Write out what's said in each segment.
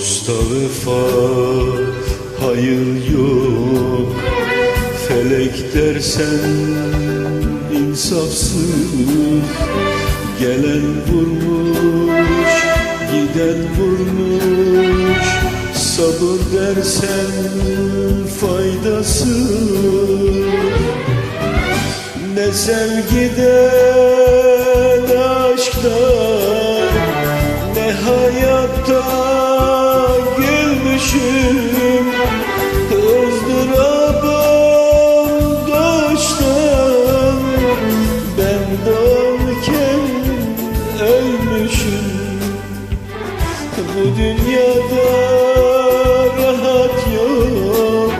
Dosta vefa hayır yok. Felek dersen insafsız. Gelen vurmuş giden vurmuş. Sabır dersen faydasız. Ne sevgiden aşktan Ne hayatta gülmüşüm ızdırabım Ben doğarken ölmüşüm Bu dünyada rahat yok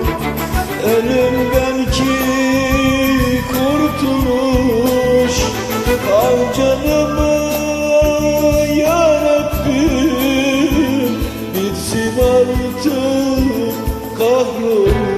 Ölüm belki kurtuluş Al canımı Bitsin artık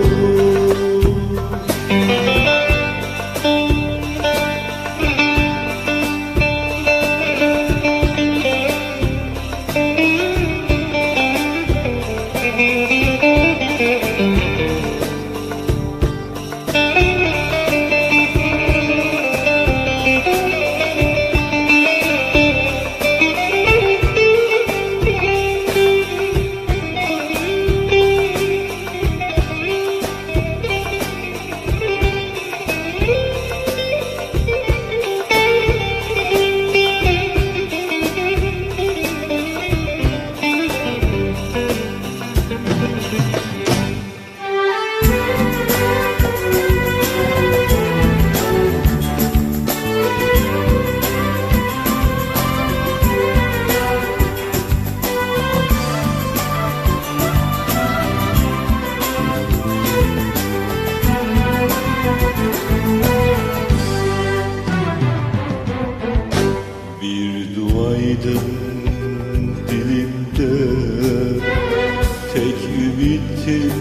duaydı dilimde Tek ümitim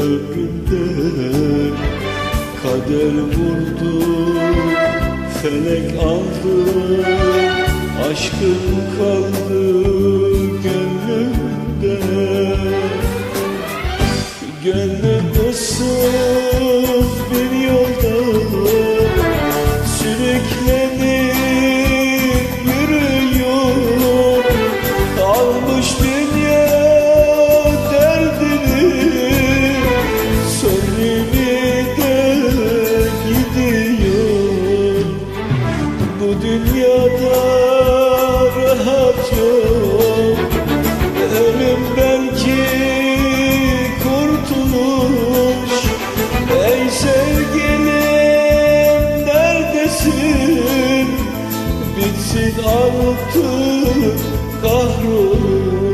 ömrümde. Kader vurdu, felek aldı Aşkım kaldı Bu dünyada rahat yok. Ölüm belki kurtuluş Ey sevgilim neredesin? Bitsin artık kahrolun